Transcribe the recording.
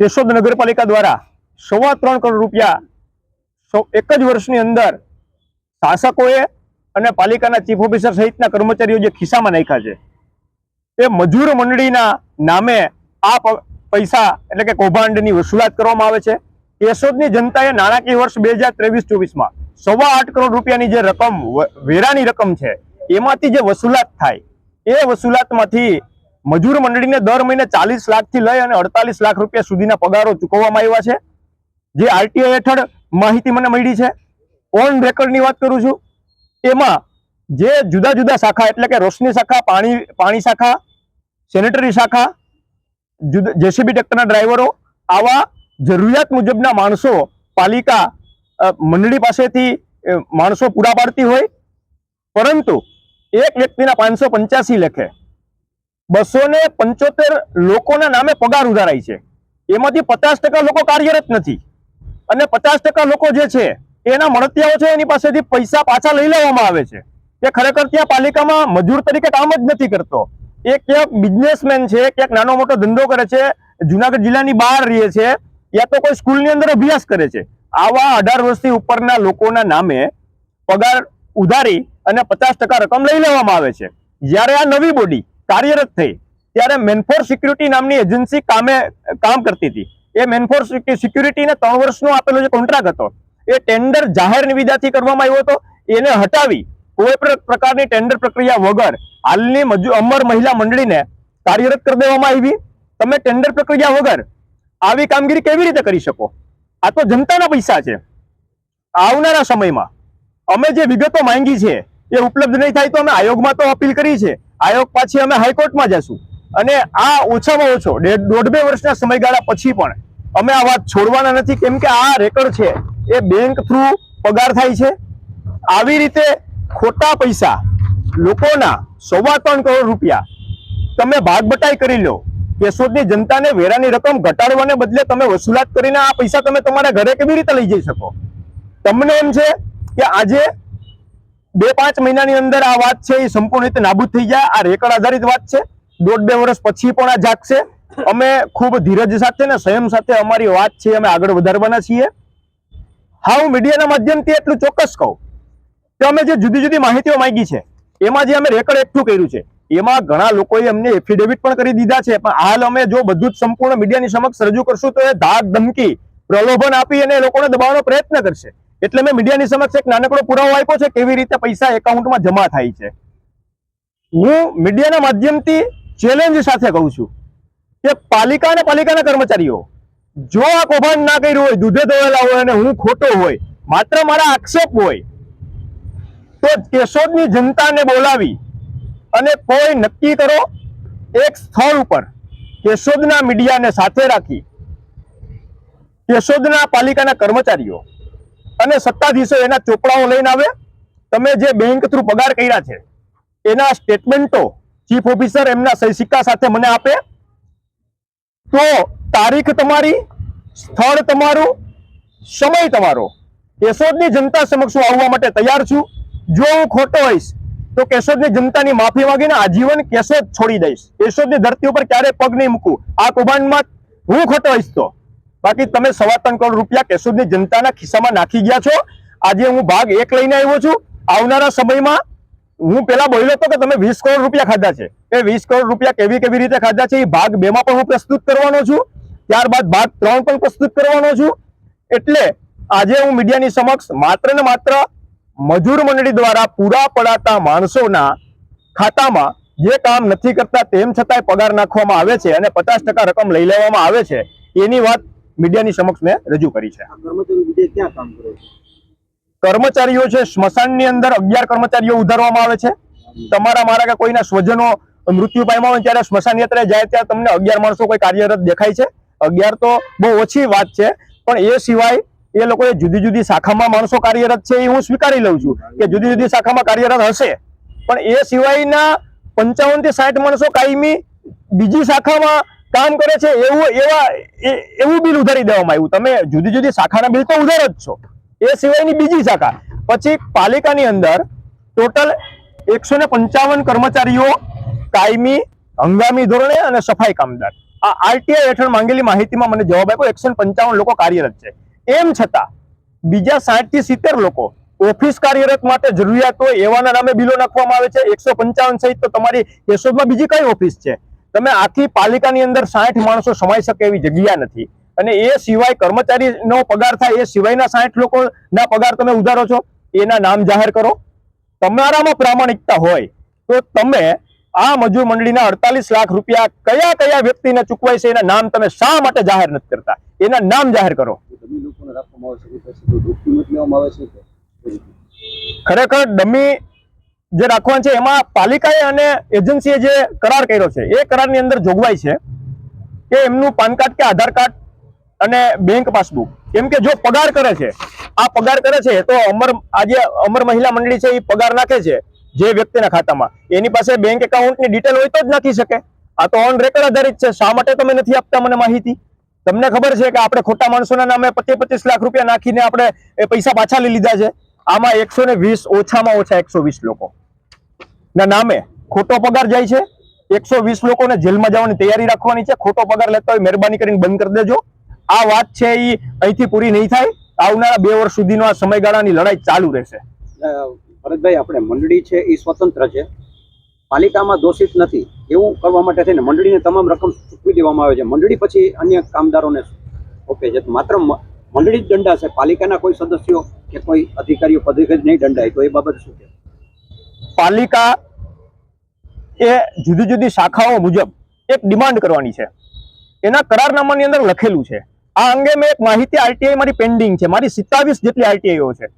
કેશોદ નગરપાલિકા દ્વારા સવા ત્રણ કરોડ રૂપિયા એક જ વર્ષની અંદર શાસકોએ અને પાલિકાના ચીફ ઓફિસર સહિતના કર્મચારીઓ જે ખિસ્સામાં નાખ્યા છે એ મજૂર મંડળીના નામે આ પૈસા એટલે કે કૌભાંડની વસૂલાત કરવામાં આવે છે. કેશોદની જનતાએ નાણાકીય વર્ષ બે હજાર ત્રેવીસ ચોવીસમાં સવા આઠ કરોડ રૂપિયાની જે રકમ વેરાની રકમ છે, એમાંથી જે વસૂલાત થાય, એ વસૂલાતમાંથી મજૂર મંડળીને દર મહિને ચાલીસ લાખથી લઈ અને અડતાલીસ લાખ રૂપિયા સુધીના પગારો ચૂકવવામાં આવ્યા છે. જે આરટીઆઈ હેઠળ માહિતી મને મળી છે. ઓન રેકર્ડની વાત કરું છું. એમાં જે જુદા જુદા શાખા એટલે કે રોશની શાખા, પાણી પાણી શાખા, સેનેટરી શાખા, જુદા, જેસીબી ટ્રેક્ટરના ડ્રાઈવરો, આવા જરૂરિયાત મુજબના માણસો પાલિકા મંડળી પાસેથી માણસો પૂરા પાડતી હોય. પરંતુ એક વ્યક્તિના પાંચસો પંચ્યાસી લેખે બસો ને પંચોતેર લોકોના નામે પગાર ઉધારાય છે. એમાંથી પચાસ ટકા લોકો કાર્યરત નથી. અને પચાસ ટકા લોકો જે છે, એના મળતિયાઓ છે, એની પાસેથી પૈસા પાછા લઈ લેવામાં આવે છે. એ ખરેખર ત્યાં પાલિકામાં મજૂર તરીકે કામ જ નથી કરતો. એ ક્યાંક બિઝનેસમેન છે, ક્યાંક નાનો મોટો ધંધો કરે છે, જુનાગઢ જિલ્લાની બહાર રહે છે, યા તો કોઈ સ્કૂલની અંદર અભ્યાસ કરે છે. આવા અઢાર વર્ષથી ઉપરના લોકોના નામે પગાર ઉધારી અને પચાસ ટકા રકમ લઈ લેવામાં આવે છે. જ્યારે આ નવી બોડી કાર્યરત થઈ ત્યારે મેનફોર સિક્યુરિટી નામની એજન્સી કામે, કામ કરતી હતી. એ મેનફોર સિક્યુરિટીને ત્રણ વર્ષનો આપેલો જે કોન્ટ્રાક્ટ હતો, એ ટેન્ડર જાહેર નિવિદાથી કરવામાં આવ્યો હતો. એને હટાવી કોઈ પણ પ્રકારની ટેન્ડર પ્રક્રિયા વગર હાલની અમર મહિલા મંડળીને કાર્યરત કરી દેવામાં આવી. તમે ટેન્ડર પ્રક્રિયા વગર આવી કામગીરી કેવી રીતે કરી શકો? આ તો જનતાના પૈસા છે. આવનારા સમયમાં અમે જે વિગતો માંગી છે એ ઉપલબ્ધ નહીં થાય તો અમે આયોગમાં તો અપીલ કરી છે. આયોગ પાછી અમે હાઈકોર્ટમાં જશું. અને આ ઓછામાં ઓછો દોઢ બે વર્ષના સમયગાળા પછી પણ અમે આ વાત છોડવાના નથી. કેમ કે આ રેકર્ડ છે, એ બેંક થ્રુ પગાર થાય છે. આવી રીતે ખોટા પૈસા લોકોના સવા ત્રણ કરોડ રૂપિયા તમે ભાગ બટાઈ કરી લો, કેશોદની જનતાને વેરાની રકમ ઘટાડવાને બદલે તમે વસૂલાત કરીને આ પૈસા તમે તમારા ઘરે કેવી રીતે લઈ જઈ શકો? તમને એમ છે કે આજે બે પાંચ મહિનાની અંદર આ વાત છે એ સંપૂર્ણ રીતે નાબૂદ થઈ જાય. આ રેકર્ડ આધારિત વાત છે. દોઢ બે વર્ષ પછી પણ આ જાગશે. અમે ખૂબ ધીરજ સાથે ને સંયમ સાથે અમારી વાત છે અમે આગળ વધારવાના છીએ. હા હું મીડિયાના માધ્યમથી એટલું ચોક્કસ કહું કે અમે જે જુદી જુદી માહિતીઓ માંગી છે, એમાં જે અમે રેકર્ડ એકઠું કર્યું છે, એમાં ઘણા લોકોએ અમને એફિડેવિટ પણ કરી દીધા છે. પણ હાલ અમે જો બધું જ સંપૂર્ણ મીડિયાની સમક્ષ રજૂ કરશું તો એ ધાક ધમકી, પ્રલોભન આપી અને લોકોને દબાવવાનો પ્રયત્ન કરશે. એટલે મેં મીડિયાની સમક્ષ એક નાનકડો પુરાવો આપ્યો છે કેવી રીતે પૈસા એકાઉન્ટમાં જમા થાય છે. હું મીડિયાના માધ્યમથી ચેલેન્જ સાથે કહું છું કે પાલિકા અને પાલિકાના કર્મચારીઓ, જો આ કૌભાંડ ના કર્યું હોય, દૂધે ધોયેલા હોય અને હું ખોટો હોય, માત્ર મારા આક્ષેપ હોય, તો કેશોદની જનતાને બોલાવી અને કોઈ નક્કી કરો, એક સ્થળ ઉપર કેશોદના મીડિયાને સાથે રાખી, કેશોદના પાલિકાના કર્મચારીઓ અને સત્તાધીશો એના ચોપડાઓ લઈને આવે. તમે જે બેંક થ્રુ પગાર કર્યા છે, એના સ્ટેટમેન્ટો ચીફ ઓફિસર એમના સહી સિક્કા સાથે મને આપે. તો તારીખ તમારી, સ્થળ તમારું, સમય તમારો. કેશોદની જનતા સમક્ષ હું આવવા માટે તૈયાર છું. જો હું ખોટો હોઈશ, તો કેશોદની જનતાની માફી માંગીને આજીવન કેશોદ છોડી દઈશ. કેશોદની ધરતી ઉપર ક્યારેય પગ નહીં મૂકું. આ કૌભાંડમાં હું ખોટો હોઈશ તો. બાકી તમે સવા ત્રણ કરોડ રૂપિયા કેશોદની જનતાના ખિસ્સામાં નાખી ગયા છો. આજે હું ભાગ એક લઈને આવ્યો છું. આવનારા સમયમાં હું પેલા બોલ્યો હતો કે તમે વીસ કરોડ રૂપિયા ખાધા છે. એ વીસ કરોડ રૂપિયા કેવી કેવી રીતે ખાધા છે એ ભાગ બે માં પણ હું પ્રસ્તુત કરવાનો છું. ત્યારબાદ ભાગ ત્રણ પણ પ્રસ્તુત કરવાનો છું. એટલે આજે હું મીડિયાની સમક્ષ માત્ર ને માત્ર મજૂર મંડળી દ્વારા પૂરા પડાતા માણસોના ખાતામાં જે કામ નથી કરતા તેમ છતાંય પગાર નાખવામાં આવે છે અને પચાસ રકમ લઈ લેવામાં આવે છે. એની વાત મીડિયાની સમક્ષ મેં રજૂ કરી છે. કર્મચારીઓ છે સ્મશાનની અંદર અગિયાર કર્મચારીઓ ઉધારવામાં આવે છે. તમારા મારા કે કોઈના સ્વજનો મૃત્યુ પામ્યા હોય ત્યારે સ્મશાન યાત્રા જાય ત્યારે તમને અગિયાર માણસો કોઈ કાર્યરત દેખાય છે. અગિયાર તો બહુ ઓછી વાત છે પણ એ સિવાય એ લોકોએ જુદી જુદી શાખામાં માણસો કાર્યરત છે એ હું સ્વીકારી લઉં છું કે જુદી જુદી શાખામાં કાર્યરત હશે. પણ એ સિવાયના પંચાવનથી સાઠ માણસો કાયમી બીજી શાખામાં કામ કરે છે એવું, એવા એવું બિલ ઉધારી દેવામાં આવ્યું. તમે જુદી જુદી શાખાના બિલ તો ઉધાર જ છો. એ સિવાયની બીજી શાખા. પછી પાલિકાની અંદર ટોટલ એકસો ને પંચાવન કર્મચારીઓ કાયમી, હંગામી ધોરણે અને સફાઈ કામદાર. આ આરટીઆઈ હેઠળ માંગેલી માહિતીમાં મને જવાબ આપ્યો, એકસો પંચાવન લોકો કાર્યરત છે. એમ છતાં, બીજા સાઠથી સિત્તેર લોકો ઓફિસ કાર્યરત માટે જરૂરિયાત એવાના નામે બિલો નાખવામાં આવે છે. એકસો પંચાવન સહિત તો તમારી કેશોદમાં બીજી કઈ ઓફિસ છે? તમે આખી પાલિકાની અંદર સાઠ માણસો સમાઈ શકે એવી જગ્યા નથી. અને એ સિવાય કર્મચારીનો પગાર થાય એ સિવાયના સાઠ લોકોના પગાર તમે ઉધારો છો એના નામ જાહેર કરો. તમારામાં પ્રામાણિકતા હોય તો તમે આ મજૂર મંડળીના અડતાલીસ લાખ રૂપિયા કયા કયા વ્યક્તિને ચૂકવાય છે એના નામ તમે શા માટે જાહેર નથી કરતા? એના નામ જાહેર કરો? ખરેખર ડમી જે રાખવાનું છે, એમાં પાલિકાએ અને એજન્સીએ જે કરાર કર્યો છે, એ કરારની અંદર જોગવાઈ છે કે એમનું પાન કાર્ડ કે આધાર કાર્ડ અને બેંક પાસબુક. કેમ કે જો પગાર કરે છે, આ પગાર કરે છે, તો અમર, આજે અમર મહિલા મંડળી છે, એ પગાર નાખે છે જે વ્યક્તિના ખાતામાં. એની પાસે બેંક એકાઉન્ટની ડિટેલ હોય તો જ નાખી શકે. આ તો ઓન રેકર્ડ આધારિત છે, શા માટે તમે નથી આપતા મને માહિતી? તમને ખબર છે કે આપણે ખોટા માણસોના નામે પચીસ પચીસ લાખ રૂપિયા નાખીને આપણે પૈસા પાછા લઈ લીધા છે. આમાં એકસો ઓછામાં ઓછા એકસો લોકો. ના, નામે ખોટો પગાર જાય છે. એકસો વીસ લોકોને જેલમાં જવાની તૈયારી રાખવાની છે. ખોટો પગાર લેતા હોય મહેરબાની કરીને બંધ કરી દેજો. આ વાત છે એ અહીંથી પૂરી નહીં થાય. આવનારા બે વર્ષ સુધીનો આ સમયગાળાની લડાઈ ચાલુ રહેશે. ભરતભાઈ, આપણે મંડળી છે એ સ્વતંત્ર છે. પાલિકામાં દોષિત નથી. એવું કરવા માટે થઈને મંડળીને તમામ રકમ ચૂકવી દેવામાં આવે છે. મંડળી પછી અન્ય કામદારોને ઓકે છે. માત્ર મંડળી જ દંડાશે પાલિકાના કોઈ સદસ્યો કે કોઈ અધિકારીઓ પદાધિકારી નહીં દંડાય. તો એ બાબત શું છે? પાલિકા એ જુદી જુદી શાખાઓ મુજબ એક ડિમાન્ડ કરવાની છે. એના કરારનામાની અંદર લખેલું છે. આ અંગે મેં એક માહિતી આરટીઆઈ મારી પેન્ડિંગ છે. મારી સિત્તાવીસ જેટલી આરટીઆઈઓ છે.